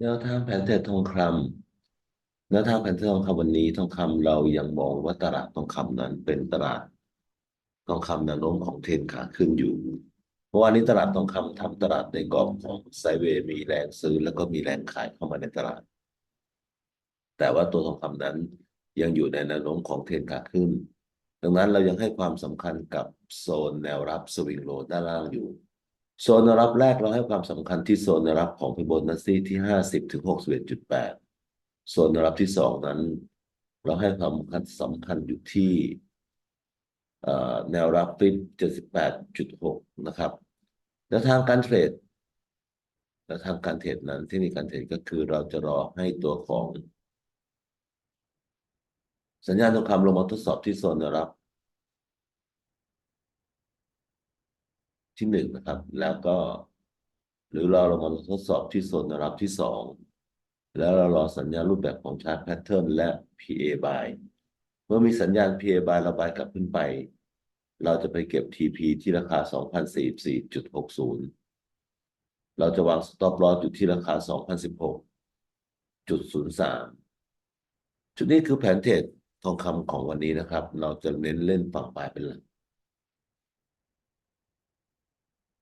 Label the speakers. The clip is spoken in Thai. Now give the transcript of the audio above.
Speaker 1: แนวทางแผนเทรดทองคำแนวทางแผนเทรดทองคำวันนี้ทองคำเรายังมองว่าตลาดทองคำนั้นเป็นตลาดทองคำแนวโน้มของเทรนขาขึ้นอยู่เพราะว่านี้ตลาดทองคำทำตลาดในกรอบของไซเวย์มีแรงซื้อแล้วก็มีแรงขายเข้ามาในตลาด แต่ว่าตัวทองคำนั้นยังอยู่ในแนวโน้มของเทรนขาขึ้น ดังนั้นเรายังให้ความสำคัญกับโซนแนวรับสวิงโลด้านล่างอยู่ โซนแนวรับแรกเราให้ความสำคัญที่โซนแนวรับของฟิโบนัชชีที่ห้าสิบถึงหกสิบเอ็ดจุดแปดโซนแนวรับที่สองนั้น เราให้ความสำคัญสำคัญอยู่ที่แนวรับฟิบเจ็ดสิบแปดจุดหกนะครับแนวทางการเทรดแนวทางการเทรดนั้นที่มีการเทรดก็คือเราจะรอให้ตัวของ สัญญาณทองคำลงมาทดสอบที่โซนแนวรับ ที่หนึ่งนะครับ แล้วก็ หรือเราลองมาทดสอบที่โซนแนวรับที่สองแล้วเรารอสัญญาณรูปแบบของชาร์ตแพทเทิร์นและ PA by เมื่อมีสัญญาณ PA by ระบายกลับขึ้นไป เราจะไปเก็บ TP ที่ราคา 2,044.60 เราจะวาง stop loss อยู่ที่ราคา 2,016.03 จุดนี้คือแผนเทรดทองคำของวันนี้นะครับ เราจะเน้นเล่นฝั่งปลายเป็นหลัก